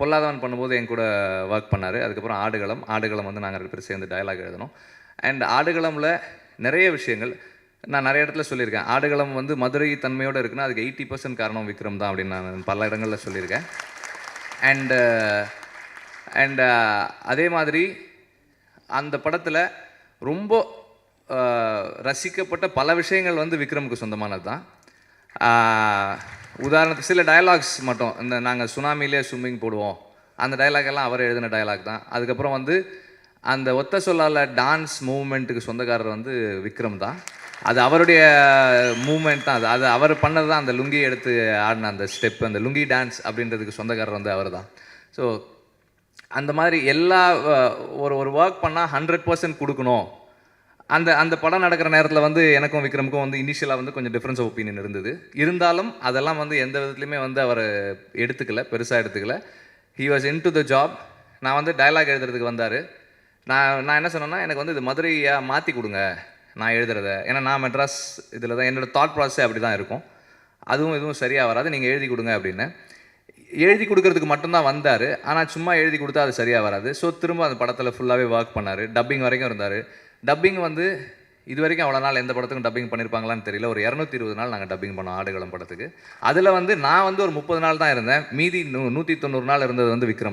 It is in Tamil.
பொல்லாதவன் பண்ணும்போது என் கூட ஒர்க் பண்ணார். அதுக்கப்புறம் ஆடுகளம் ஆடுகளம் வந்து நாங்கள் ரெண்டு பேரும் சேர்ந்து டயலாக் எழுதினோம். அண்ட் ஆடுகளமில் நிறைய விஷயங்கள் நான் நிறைய இடத்துல சொல்லியிருக்கேன். ஆடுகளம் வந்து மதுரை தன்மையோடு இருக்குன்னா அதுக்கு எயிட்டி பர்சன்ட் காரணம் விக்ரம் தான் அப்படின்னு நான் பல இடங்களில் சொல்லியிருக்கேன். அண்டு அண்டு அதே மாதிரி அந்த படத்தில் ரொம்ப ரசிக்கப்பட்ட பல விஷயங்கள் வந்து விக்ரமுக்கு சொந்தமானது தான் உதாரணத்துக்கு சில டயலாக்ஸ் மட்டும். இந்த நாங்கள் சுனாமிலே ஸ்விம்மிங் போடுவோம். அந்த டயலாக் எல்லாம் அவர் எழுதின டயலாக் தான். அதுக்கப்புறம் வந்து அந்த ஒத்த சொல்லால டான்ஸ் மூவ்மெண்ட்டுக்கு சொந்தக்காரர் வந்து விக்ரம் தான். அது அவருடைய மூமெண்ட் தான். அது அது அவர் பண்ணது தான். அந்த லுங்கி எடுத்து ஆடின அந்த ஸ்டெப் அந்த லுங்கி டான்ஸ் அப்படின்றதுக்கு சொந்தக்காரர் வந்து அவர் தான். ஸோ அந்த மாதிரி எல்லா ஒரு ஒரு ஒர்க் பண்ணால் ஹண்ட்ரட் பர்சன்ட் கொடுக்கணும். அந்த அந்த படம் நடக்கிற நேரத்தில் வந்து எனக்கும் விக்ரமுக்கும் வந்து இனிஷியலாக வந்து கொஞ்சம் டிஃப்ரென்ஸ் ஆஃப் ஒப்பீனியன் இருந்தது. இருந்தாலும் அதெல்லாம் வந்து எந்த விதத்துலையுமே வந்து அவர் எடுத்துக்கல பெருசாக எடுத்துக்கல. He was into the job நான் வந்து டயலாக் எழுதுறதுக்கு வந்தார். நான் நான் என்ன சொன்னேன்னா எனக்கு வந்து இது மதுரையாக மாற்றி கொடுங்க நான் எழுதுறத. ஏன்னா நான் மெட்ராஸ் இதில் தான் என்னோடய தாட் ப்ராசஸே அப்படி தான் இருக்கும். அதுவும் எதுவும் சரியாக வராது நீங்கள் எழுதி கொடுங்க அப்படின்னு. எழுதி கொடுக்கறதுக்கு மட்டும்தான் வந்தார். ஆனால் சும்மா எழுதி கொடுத்தா அது சரியாக வராது. ஸோ திரும்ப அந்த படத்தில் ஃபுல்லாகவே ஒர்க் பண்ணார். டப்பிங் வரைக்கும் இருந்தார். டப்பிங் வந்து இது வரைக்கும் அவ்வளோ நாள் எந்த படத்துக்கும் டப்பிங் பண்ணியிருப்பாங்களான்னு தெரியல. ஒரு இரநூத்தி இருபது நாள் நாங்கள் டப்பிங் பண்ணோம் ஆடுகளம் படத்துக்கு. அதில் வந்து நான் வந்து ஒரு முப்பது நாள் தான் இருந்தேன். மீதி நூ நூற்றி தொண்ணூறு நாள் இருந்தது வந்து விக்ரம்.